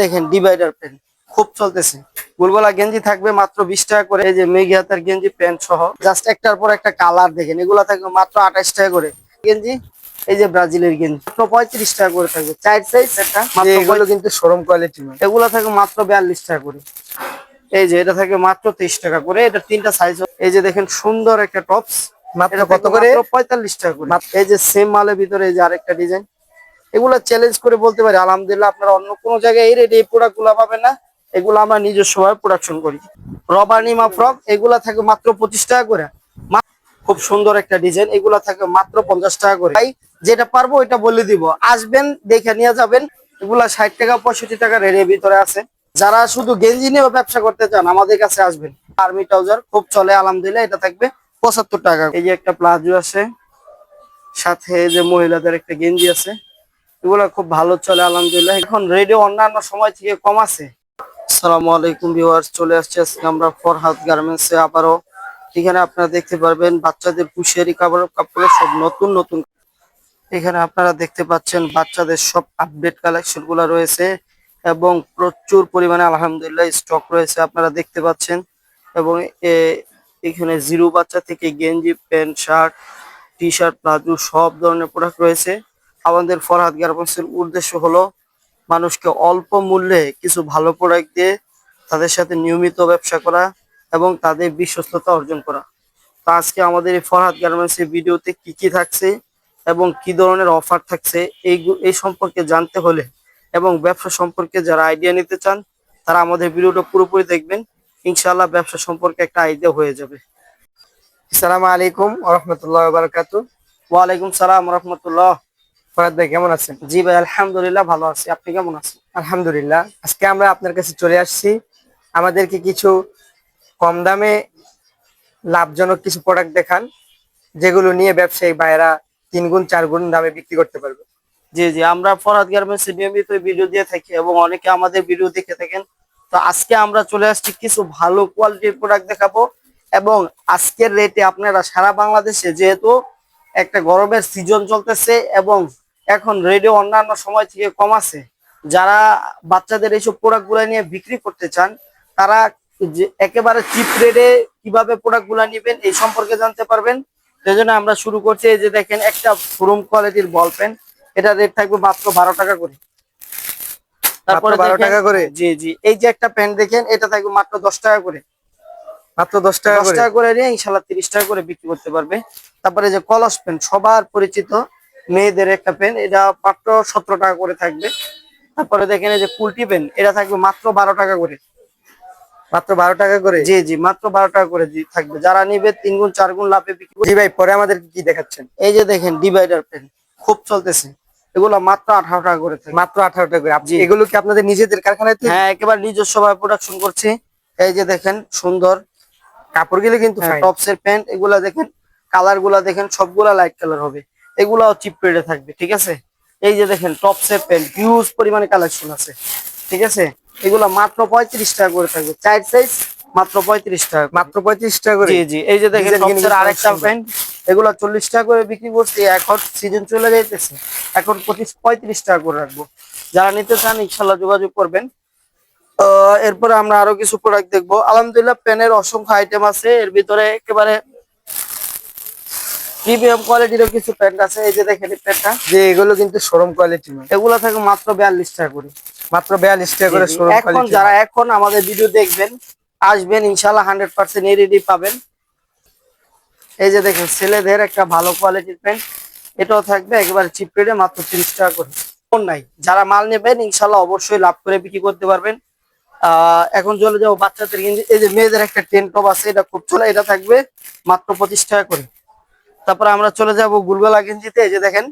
দেখেন divider pen খুব চলতেছে। গুলগোলা গেঞ্জি থাকবে মাত্র বিশ টাকা করে এই যে মেঘি হাতার গেঞ্জি প্যান্ট সহ। জাস্ট একটার পর একটা কালার দেখেন এগুলা থাকবে মাত্র আঠাশ টাকা করে। গেঞ্জি এই যে ব্রাজিলের গেঞ্জি মাত্র পঁয়ত্রিশ টাকা করে থাকবে। চার সাইজ একটা এগুলো কিন্তু শোরুম কোয়ালিটি এগুলা থাকবে মাত্র বিয়াল্লিশ টাকা করে। এই যে এটা থাকবে মাত্র তেইশ টাকা করে এটা তিনটা সাইজ এই যে দেখেন সুন্দর একটা টপস মাত্র কত? করে? পঁয়তাল্লিশ টাকা করে। এই যে সেম মালের ভিতরে এই যে আরেকটা ডিজাইন এগুলা চ্যালেঞ্জ করে বলতে পারি, আলহামদুলিল্লাহ আপনারা অন্য কোনো জায়গায় এই রেট এই প্রোডাক্টগুলা পাবেন না, এগুলো আমরা নিজস্ব ভাবে প্রোডাকশন করি। রবানিমা ফ্রক এগুলা থাকে মাত্র পঁচিশ টাকা করে। খুব সুন্দর একটা ডিজাইন এগুলা থাকে মাত্র পঞ্চাশ টাকা করে। তাই যেটা পারব ওইটা বলে দিব। আসবেন, দেখে নিয়ে যাবেন, এগুলা ষাট টাকা, পঁয়ষট্টি টাকা রেটের ভিতরে আছে। যারা শুধু গেঞ্জি নিয়ে ব্যবসা করতে চান, আমাদের কাছে আসবেন। আর্মি ট্রাউজার খুব চলে, আলহামদুলিল্লাহ, এটা থাকবে পঁচাত্তর টাকা। এই যে একটা প্লাজো আছে, সাথে যে মহিলাদের একটা গেঞ্জি আছে। এগুলো খুব ভালো চলে, আলহামদুলিল্লাহ। এখন রেডিও অন্যান্য সময় থেকে কম আছে। আসসালামু আলাইকুম ভিউয়ার্স চলে আসছে আজকে আমরা ফরহাদ গার্মেন্টস আবারও। এখানে আপনারা দেখতে পারবেন বাচ্চাদের পুশিয়ারি কাপড় কাপড়ের সব নতুন নতুন। এখানে আপনারা দেখতে পাচ্ছেন বাচ্চাদের সব আপডেট কালেকশনগুলো রয়েছে এবং প্রচুর পরিমাণে আলহামদুলিল্লাহ স্টক রয়েছে আপনারা দেখতে পাচ্ছেন। এবং এখানে জিরো বাচ্চা থেকে গেঞ্জি, pant, shirt T shirt palazzo সব ধরনের প্রোডাক্ট রয়েছে। আমাদের ফরহাদ গার্মেন্টস এর উদ্দেশ্য হলো মানুষকে অল্প মূল্যে কিছু ভালো প্রোডাক্ট দিয়ে তাদের সাথে নিয়মিত ব্যবসা করা এবং তাদের বিশ্বস্ততা অর্জন করা। তো আজকে আমাদের এই ফরহাদ গার্মেন্টস এর ভিডিওতে কি কি থাকছে এবং কি ধরনের অফার থাকছে এই এই সম্পর্কে জানতে হলে এবং ব্যবসা সম্পর্কে যারা আইডিয়া নিতে চান তারা আমাদের ভিডিওটা পুরোপুরি দেখবেন। ইনশাআল্লাহ ব্যবসা সম্পর্কে একটা আইডিয়া হয়ে যাবে। আসসালামু আলাইকুম রহমতুল্লাহ বারাকাতু ওয়ালাইকুম সালাম রহমতুল্লাহ। ফরাদ ভাই কেমন আছেন? জি ভাই আলহামদুলিল্লাহ ভালো আছি। আপনি কেমন আছেন? আলহামদুলিল্লাহ। আজকে আমরা আপনার কাছে চলে আসছি। আমাদেরকে কিছু কম দামে লাভজনক কিছু প্রোডাক্ট দেখান যেগুলো নিয়ে ব্যবসায়ী ভাইয়েরা তিন গুণ চার গুণ দামে বিক্রি করতে পারবে। জি জি আমরা ফরাদ গার্মেন্টস নিয়মিত ভিডিও দিয়ে থাকি এবং অনেকে আমাদের ভিডিও দেখে থাকেন। তো আজকে আমরা চলে আসছি কিছু ভালো কোয়ালিটির প্রোডাক্ট দেখাবো এবং আজকের রেটে আপনারা সারা বাংলাদেশে যেহেতু একটা গরমের সিজন চলতেছে এবং এখন রেডিও অন্যান্য সময় থেকে কম আছে। যারা বাচ্চাদের এইসব প্রোডাক্টগুলা নিয়ে বিক্রি করতে চান তারা যে একেবারে চিপ রেটে কীভাবে প্রোডাক্টগুলা নিবেন এই সম্পর্কে জানতে পারবেন। সেই জন্য আমরা শুরু করছি এই যে দেখেন একটা ফ্রুম কোয়ালিটির বল পেন এটা রেট থাকবে মাত্র বারো টাকা করে। তারপরে বারো টাকা করে? জি জি এই যে একটা প্যান্ট দেখেন এটা থাকবে মাত্র দশ টাকা করে। মাত্র দশ টাকা দশ টাকা করে নিয়ে ইনশাল্লাহ তিরিশ টাকা করে বিক্রি করতে পারবে। তারপরে যে কলস পেন সবার পরিচিত। মেয়েদের একটা পেন এটা মাত্র সতেরো টাকা করে থাকবে। তারপরে দেখেন এই যে কুলটি পেন এটা থাকবে মাত্র বারো টাকা করে। মাত্র বারো টাকা করে? জি জি মাত্র বারো টাকা করে থাকবে। যারা নিবে তিন গুণ চার গুণ লাভে বিক্রি জি ভাই পরে আমাদের কি দেখাচ্ছেন? এই যে দেখেন ডিভাইডার পেন খুব চলতেছে। এগুলো মাত্র আঠারো টাকা করে মাত্র আঠারো টাকা করে। আপনি। এগুলো কি আপনাদের নিজেদের কারখানায় হ্যাঁ একেবারে নিজস্ব ভাবে প্রোডাকশন করছি। এই যে দেখেন সুন্দর। কাপড়গুলো কিন্তু fine। টপস প্যান্ট এগুলা দেখেন কালারগুলা দেখেন সবগুলা লাইট কালার হবে। এগুলাও চিপ রেটে থাকবে ঠিক আছে? এই যে দেখেন টপস প্যান্ট হিউজ পরিমাণে কালেকশন আছে ঠিক আছে? এগুলা মাত্র পঁয়ত্রিশ টাকা করে থাকবে চার সাইজ মাত্র পঁয়ত্রিশ টাকা। মাত্র পঁয়ত্রিশ টাকা করে? জি জি এই যে দেখেন আরেকটা প্যান্ট এগুলা চল্লিশ টাকা করে বিক্রি করছি এখন সিজন চলে যাইতেছে এখন পঁচিশ পঁয়ত্রিশ টাকা করে রাখব। যারা নিতে চান ইনশাল্লাহ যোগাযোগ করবেন। আহ, এরপরে আমরা আরও কিছু প্রোডাক্ট দেখব। আলহামদুলিল্লাহ পেনের অসংখ্য আইটেম আছে এর ভিতরে একেবারে প্রিমিয়াম কোয়ালিটিরও কিছু প্যান্ট আছে এই যে দেখেন প্যান্টটা যে এগুলো কিন্তু শোরুম কোয়ালিটি এগুলো থাকে মাত্র বিয়াল্লিশ টাকা করে। মাত্র বিয়াল্লিশ টাকা করে শোরুম এখন যারা এখন আমাদের ভিডিও দেখবেন আসবেন ইনশাল্লাহ হান্ড্রেড পার্সেন্ট এরিডি পাবেন। এই যে দেখেন ছেলেদের একটা ভালো কোয়ালিটির প্যান্ট এটাও থাকবে একেবারে চিপ রেটে মাত্র তিরিশ টাকা করে। কোন নাই। যারা মাল নেবেন ইনশাল্লাহ অবশ্যই লাভ করে বিক্রি করতে পারবেন। আহ এখন চলে যাব বাচ্চাদের এই যে মেয়েদের একটা টেন টপ আছে এটা খুব চলে এটা থাকবে মাত্র পঁচিশ টাকা করে। তারপরে আমরা চলে যাব গুলগোলা গেঞ্জিতে এই যে দেখেন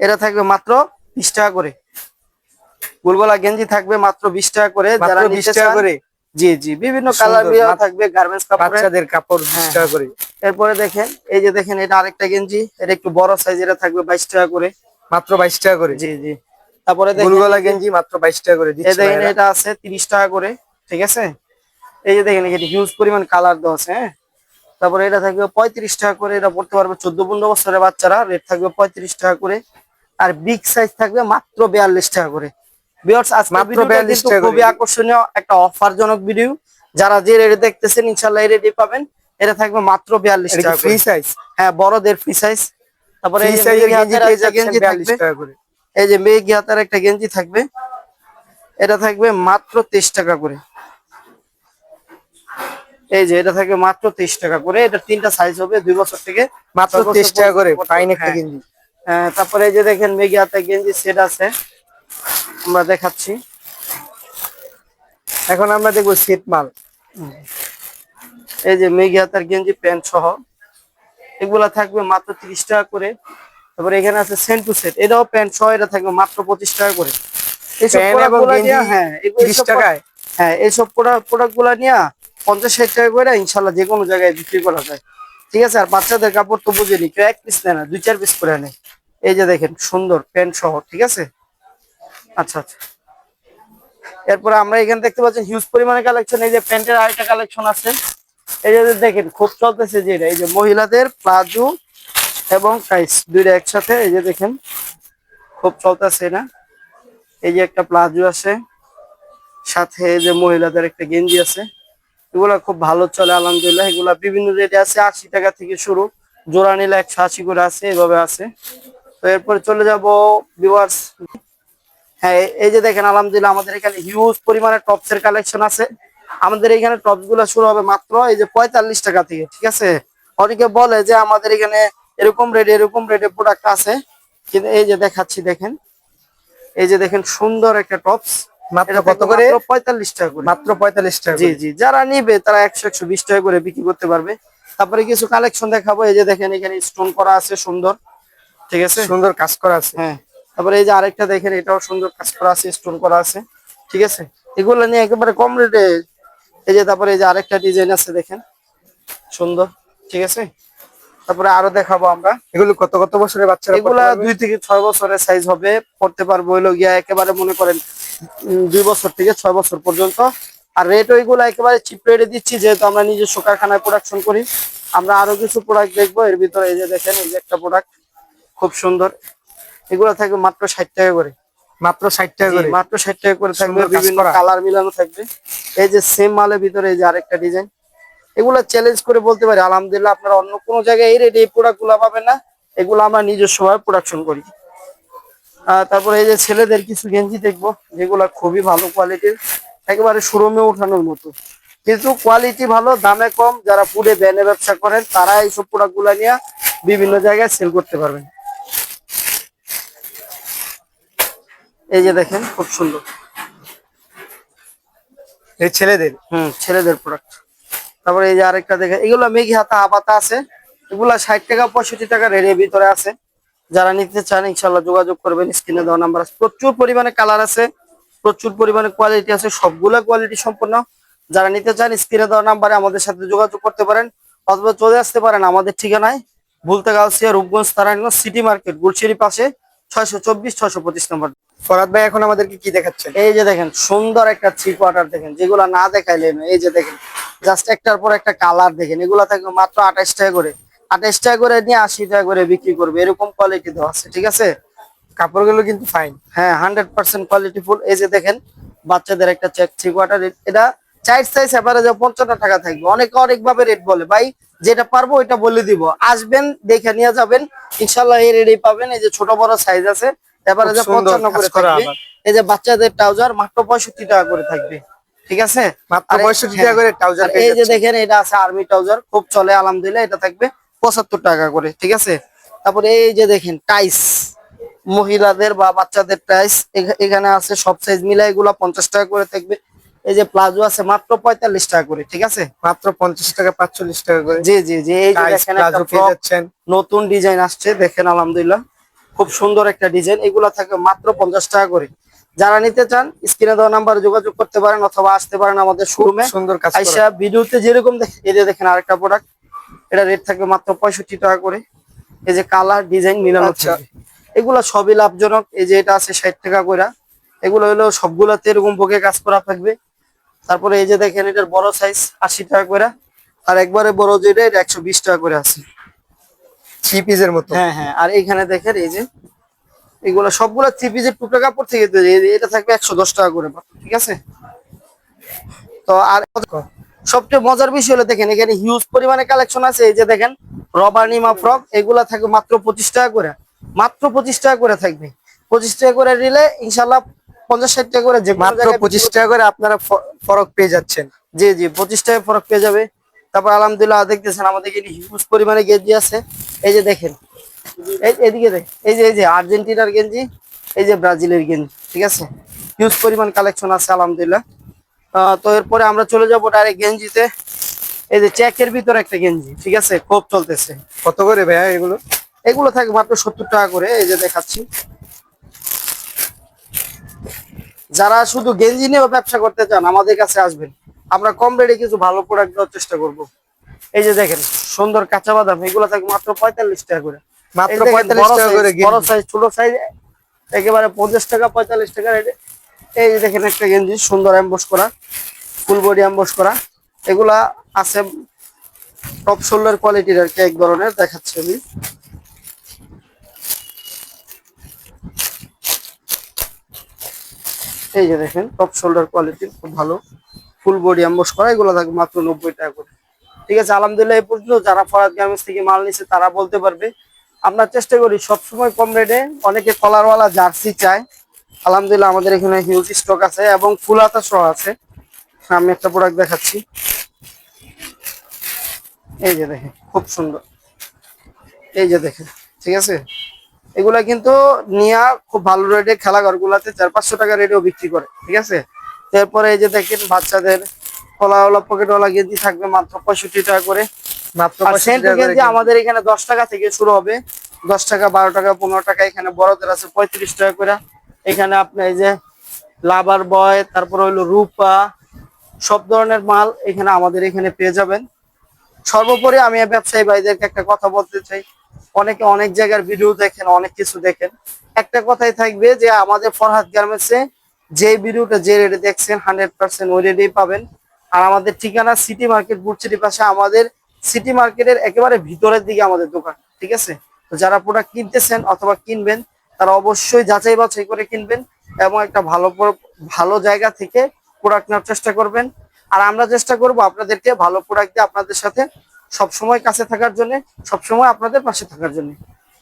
এটা থাকবে মাত্র বিশ টাকা করে। গুলগোলা গেঞ্জি থাকবে মাত্র বিশ টাকা করে যারা বিশ টাকা করে? জি জি বিভিন্ন কালার থাকবে গার্মেন্টস কাপড়ে বাচ্চাদের কাপড় বিশ হ্যাঁ, টাকা করে। এরপরে দেখেন এই যে দেখেন এটা আরেকটা গেঞ্জি এটা একটু বড় সাইজ এটা থাকবে বাইশ টাকা করে। মাত্র বাইশ টাকা করে? জি জি। তারপরে গুলগলা গেঞ্জি মাত্র বাইশ টাকা করে এই দেখেন এটা আছে তিরিশ টাকা করে ঠিক আছে? এই যে দেখেন এখানে হিউজ পরিমাণ কালার দেওয়া আছে হ্যাঁ? তারপরে এটা থাকবে পঁয়ত্রিশ টাকা করে এটা পড়তে পারবে চোদ্দ পনেরো বছরের বাচ্চারা রেট থাকবে পঁয়ত্রিশ টাকা করে। আর বিগ সাইজ থাকবে মাত্র বিয়াল্লিশ টাকা করে। ভিউয়ার্স আজকে মাত্র ভিডিওটা 42 কিন্তু টাকা করে। খুবই আকর্ষণীয় একটা অফার জনক ভিডিও যারা যে রেটে দেখতেছেন ইনশাআল্লাহ এই রেটে পাবেন। এটা থাকবে মাত্র 42 এটা টাকা ফ্রি সাইজ হ্যাঁ বড়দের ফ্রি সাইজ তারপরে এই যে গেঞ্জি হাতের একটা গেঞ্জি 42 থাকবে। টাকা করে এই যে মেঘি হাতের একটা গেঞ্জি থাকবে। এটা থাকবে মাত্র 23 টাকা করে। এই যে এটা থাকে মাত্র 23 টাকা করে। এটা তিনটা সাইজ হবে দুই বছর থেকে মাত্র 23 টাকা করে ফাইন একটা হ্যাঁ। গেঞ্জি। হ্যাঁ, তারপরে এই যে দেখেন মেঘি হাতে গেঞ্জি সেট আছে। আমরা দেখাচ্ছি। এখন আমরা দেখব সেট মাল। এই যে মেঘি হাতার গেঞ্জি প্যান্ট সহ। এগুলা থাকবে মাত্র তিরিশ টাকা করে। তারপরে এখানে আছে সেন্ট টু সেট এটাও প্যান্ট সহ এটা থাকবে মাত্র পঁচিশ টাকা করে। হ্যাঁ এগুলো- 30 এইসব টাকায়? হ্যাঁ এইসব প্রোডাক্টগুলা নিয়ে পঞ্চাশ ষাট টাকা করে ইনশাল্লাহ যে কোনো জায়গায় বিক্রি করা যায়। ঠিক আছে? আর বাচ্চাদের কাপড় তো বুঝেনি কেউ এক পিস নেয় না, দুই চার পিস করে নেয়। এই যে দেখেন, সুন্দর প্যান্ট সহ, ঠিক আছে? আচ্ছা আচ্ছা। এরপরে আমরা এখানে দেখতে পাচ্ছেন হিউজ পরিমাণে কালেকশন এই যে প্যান্টের আরেকটা কালেকশন আছে। এই যে দেখেন, খুব চলতেছে যে এই যে মহিলাদের প্লাজো এবং টাইস দুইটা একসাথে, এই যে দেখেন, খুব চলতেছে না এই যে একটা প্লাজো আছে, সাথে যে মহিলাদের একটা গেঞ্জি আছে। এগুলা খুব ভালো চলে, আলহামদুলিল্লাহ। এগুলা বিভিন্ন রেটে আছে, আশি টাকা থেকে শুরু। জোড়া নিলে একশো আশি করে আছে, এভাবে আছে। তো এরপরে চলে যাব ভিউয়ার্স হ্যাঁ এই- যে দেখেন, আলহামদুলিল্লাহ, আমাদের এখানে হিউজ পরিমাণে টপস এর কালেকশন আছে। আমাদের এখানে টপসগুলা শুরু হবে মাত্র এই যে পঁয়তাল্লিশ টাকা থেকে, ঠিক আছে? অনেকে বলে যে আমাদের এখানে এরকম রেটে এরকম রেটে প্রোডাক্ট আছে। কিন্তু এই যে দেখাচ্ছি, দেখেন। এই যে দেখেন, সুন্দর একটা টপস মাত্র কত করে? পঁয়তাল্লিশ টাকা করে। মাত্র 45 টাকা জি জি যারা নিবে তারা একশো একশো বিশ টাকা করে বিক্রি করতে পারবে। তারপরে কিছু কালেকশন দেখাবো এই যে দেখেন এখানে স্টোন করা আছে সুন্দর। ঠিক আছে? সুন্দর কাজ করা আছে। হ্যাঁ। তারপরে এই যে আরেকটা দেখেন এটাও সুন্দর কাজ করা আছে স্টোন করা আছে। ঠিক আছে? এগুলো নিয়ে একেবারে কম রেটে এই যে তারপরে এই যে আরেকটা ডিজাইন আছে দেখেন। সুন্দর। ঠিক আছে? তারপরে আরও দেখাবো আমরা। এগুলো কত কত বছরের বাচ্চারা এগুলা দুই থেকে ছয় বছরের সাইজ হবে পড়তে পারব হইল গিয়া একেবারে মনে করেন দুই বছর থেকে ছয় বছর পর্যন্ত। আর রেট ওইগুলো একেবারে চিপ রেটে দিচ্ছি যেহেতু আমরা নিজস্ব কারখানায় প্রোডাকশন করি। আমরা আরও কিছু প্রোডাক্ট দেখব এর ভিতরে এই যে দেখেন এই যে একটা প্রোডাক্ট খুব সুন্দর। এগুলো থাকবে মাত্র ষাট টাকা করে। মাত্র 60 টাকা করে? মাত্র ষাট টাকা করে থাকবে বিভিন্ন কালার মিলানো থাকবে। এই যে সেম মালের ভিতরে এই যে আরেকটা ডিজাইন এগুলো চ্যালেঞ্জ করে বলতে পারি আলহামদুলিল্লাহ আপনারা অন্য কোনো জায়গায় এই রেটে এই প্রোডাক্টগুলা পাবেন না। এগুলো আমরা নিজস্ব ভাবে প্রোডাকশন করি। তারপরে এই যে ছেলেদের কিছু গেঞ্জি দেখব যেগুলো খুবই ভালো কোয়ালিটির একেবারে শোরুমে উঠানোর মতো। কিন্তু কোয়ালিটি ভালো দামে কম যারা পুরে ব্যানে ব্যবসা করেন তারা এইসব প্রোডাক্টগুলা নিয়ে বিভিন্ন জায়গায় সেল করতে পারবেন। এই যে দেখেন খুব সুন্দর। এই ছেলেদের? হুম ছেলেদের প্রোডাক্ট তারপরে এই যে আরেকটা দেখে এগুলো মেঘি হাতা হাবাতা আছে। এগুলা ষাট টাকা পঁয়ষট্টি টাকা রেটের ভিতরে আছে। যারা নিতে চান ইনশাল্লাহ যোগাযোগ করবেন স্ক্রিনে দেওয়া নাম্বার আছে। প্রচুর পরিমাণে কালার আছে প্রচুর পরিমাণে কোয়ালিটি আছে সবগুলা কোয়ালিটি সম্পূর্ণ যারা নিতে চান স্ক্রিনে দেওয়া নাম্বারে আমাদের সাথে যোগাযোগ করতে পারেন অথবা চলে আসতে পারেন আমাদের ঠিকানায় ভুলতে গাউসিয়া রূপগঞ্জ তারানগঞ্জ সিটি মার্কেট গুলশিরি পাশে ছয়শো চব্বিশ ছয়শো পঁচিশ নম্বর। ফরাদ ভাই এখন আমাদেরকে কি দেখাচ্ছেন? এই যে দেখেন সুন্দর একটা থ্রি কোয়ার্টার দেখেন যেগুলা না দেখাইলে না। এই যে দেখেন জাস্ট একটার পর একটা কালার দেখেন এগুলা থাকবে মাত্র আঠাশ টাকা করে। আঠাশ টাকা করে নিয়ে আশি টাকা করে বিক্রি করবে। এরকম কোয়ালিটি দেওয়া আছে ঠিক আছে? কাপড়গুলো কিন্তু ফাইন হ্যাঁ হান্ড্রেড পার্সেন্ট কোয়ালিটি ফুল। এই যে দেখেন বাচ্চাদের একটা চেক থ্রি কোয়ার্টার এটা চার সাইজ এভারেজে পঞ্চান্ন টাকা থাকবে। অনেকে অনেক ভাবে রেট বলে ভাই যেটা পারব ওইটা বলে দিব। আসবেন দেখে নিয়ে যাবেন। ইনশাল্লাহ এই রেডি পাবেন। এই যে ছোট বড় সাইজ আছে সুন্দর পঞ্চান্ন করে থাকবে। এই যে বাচ্চাদের ট্রাউজার মাত্র পঁয়ষট্টি টাকা করে থাকবে ঠিক আছে? মাত্র 65 টাকা করে trouser আর পেয়ে এই যে দেখেন এটা আছে আর্মি ট্রাউজার খুব চলে আলহামদুলিল্লাহ এটা থাকবে। পঁচাত্তর টাকা করে ঠিক আছে? তারপরে এই যে দেখেন টাইস মহিলাদের বা বাচ্চাদের টাইস এখানে আছে সব সাইজ মিলাই এগুলা পঞ্চাশ টাকা করে থাকবে। এই যে প্লাজো আছে মাত্র পঁয়তাল্লিশ টাকা করে ঠিক আছে? মাত্র 50 টাকা 45 টাকা করে। জি জি জি এই নতুন ডিজাইন আসছে দেখেন আলহামদুলিল্লাহ। খুব সুন্দর একটা ডিজাইন এগুলা থাকে মাত্র পঞ্চাশ টাকা করে। যারা নিতে চান স্ক্রিনে দেওয়া নাম্বারে যোগাযোগ করতে পারেন অথবা আসতে পারেন আমাদের শোরুমে সুন্দর ভিডিওতে যেরকম এই যে দেখেন আরেকটা প্রোডাক্ট এটা রেট থাকবে মাত্র পঁয়ষট্টি টাকা করে। এই যে কালার ডিজাইন মিলানো আচ্ছা। থাকবে। এগুলা সবই লাভজনক। এই যে এটা আছে ষাট টাকা করে এগুলো হলো সবগুলাতে এরকম বকে কাজ করা থাকবে। তারপরে এই যে দেখেন এটার বড় সাইজ আশি টাকা করে আর একবারে বড় যেটা এটা একশো বিশ টাকা করে আছে। থ্রি পিসের মতো। হ্যাঁ হ্যাঁ। আর এইখানে দেখেন এই যে এগুলো সবগুলো থ্রি পিসের টুকরা কাপড় থেকে এটা থাকবে একশো দশ টাকা করে। ঠিক আছে? তো আর সবচেয়ে মজার বিষয় হলো দেখেন এখানে হিউজ পরিমাণে কালেকশন আছে এই যে দেখেন রবার নিমা ফ্রক এগুলা থাকবে মাত্র পঁচিশ টাকা করে। মাত্র পঁচিশ টাকা করে থাকবে। পঁচিশ টাকা করে নিলে ইনশাল্লাহ পঞ্চাশ ষাট টাকা করে যে মাত্র পঁচিশ টাকা করে আপনারা ফরক পেয়ে যাচ্ছেন। জি জি পঁচিশ টাকা ফরক পেয়ে যাবে। তারপর আলহামদুলিল্লাহ দেখতেছেন আমাদের এখানে হিউজ পরিমাণে গেঞ্জি আছে। এই যে দেখেন এই এদিকে দেখ এই যে এই যে আর্জেন্টিনার গেঞ্জি এই যে ব্রাজিলের গেঞ্জি ঠিক আছে? হিউজ পরিমাণ কালেকশন আছে আলহামদুলিল্লাহ। তো এরপরে আমরা চলে যাব ডাইরেক্ট গেঞ্জিতে। এই যে চেকের ভিতরে একটা গেঞ্জি ঠিক আছে? খুব চলতেছে। কত করে ভাইয়া এগুলো? এগুলো থাকে মাত্র সত্তর টাকা করে এই যে দেখাচ্ছি। যারা শুধু গেঞ্জি নিয়েও ব্যবসা করতে চান আমাদের কাছে আসবেন। আমরা কম রেটে কিছু ভালো প্রোডাক্ট দেওয়ার চেষ্টা করব। এই যে দেখেন সুন্দর কাঁচা বাদাম এগুলো থাকে মাত্র পঁয়তাল্লিশ টাকা করে। মাত্র এই দেখেন, 45 বড় টাকা করে বড় সাইজ ছোট সাইজ একেবারে পঞ্চাশ টাকা পঁয়তাল্লিশ টাকা রেটে। এই দেখেন একটা গেঞ্জি, সুন্দর অ্যাম্বস করা ফুল বডি অ্যাম্বস করা। এগুলা আছে টপ শোল্ডার কোয়ালিটির আর কি, এক ধরনের, দেখাচ্ছি আমি। এই যে দেখেন টপ শোল্ডার কোয়ালিটির খুব ভালো। ফুল বডি অ্যাম্বস করা, এগুলো থাকে মাত্র নব্বই টাকা করে। ঠিক আছে, আলহামদুলিল্লাহ, এই পর্যন্ত যারা ফরাদ গার্মেন্টস থেকে মাল নিচ্ছে তারা বলতে পারবে। আমরা চেষ্টা করি, সবসময় কম রেটে অনেকে কলারওয়ালা জার্সি চায়। আলহামদুলিল্লাহ আমাদের এখানে হিউজ স্টক আছে এবং ফুল হাতা সহ আছে। আমি একটা প্রোডাক্ট দেখাচ্ছি। এই যে দেখেন খুব সুন্দর। এই যে দেখেন ঠিক আছে? এগুলা কিন্তু নিয়া খুব ভালো রেটে খেলাঘর গুলাতে চার পাঁচশো টাকা রেটেও বিক্রি করে ঠিক আছে? তারপরে এই যে দেখেন বাচ্চাদের কলাওয়ালা পকেটওয়ালা গেঞ্জি থাকবে মাত্র পঁয়ষট্টি টাকা করে। মাত্র আর 65 সেন্টু টাকা করে গেঞ্জি গেঞ্জি। আমাদের এখানে দশ টাকা থেকে শুরু হবে। দশ টাকা বারো টাকা পনেরো টাকা এখানে বড়দের আছে পঁয়ত্রিশ টাকা করে। এখানে আপনি এই যে লাভার বয়, তারপর হইল রূপা, সব ধরনের মাল এখানে আমাদের এখানে পেয়ে যাবেন। সর্বোপরি আমি ব্যবসায়ী ভাইদেরকে একটা কথা বলতে চাই। অনেকে অনেক জায়গার ভিডিও দেখেন, অনেক কিছু দেখেন। একটা কথাই থাকবে যে আমাদের ফরহাদ গার্মেন্টসে যে ভিডিওটা যে রেটে দেখছেন হান্ড্রেড পার্সেন্ট ওই রেটেই পাবেন। আর আমাদের ঠিকানা সিটি মার্কেট বুটচিটির পাশে আমাদের সিটি মার্কেটের একেবারে ভিতরের দিকে আমাদের দোকান, ঠিক আছে? তো যারা প্রোডাক্ট কিনতেছেন অথবা কিনবেন তারা অবশ্যই যাচাই বাছাই করে কিনবেন এবং একটা ভালো ভালো জায়গা থেকে প্রোডাক্ট নেওয়ার চেষ্টা করবেন। আর আমরা চেষ্টা করব আপনাদেরকে ভালো প্রোডাক্ট দিয়ে আপনাদের সাথে সবসময় কাছে থাকার জন্য, সবসময় আপনাদের পাশে থাকার জন্য।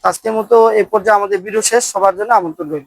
আজকের মতো এ পর্যায়ে আমাদের ভিডিও শেষ। সবার জন্য আমন্ত্রণ রইল।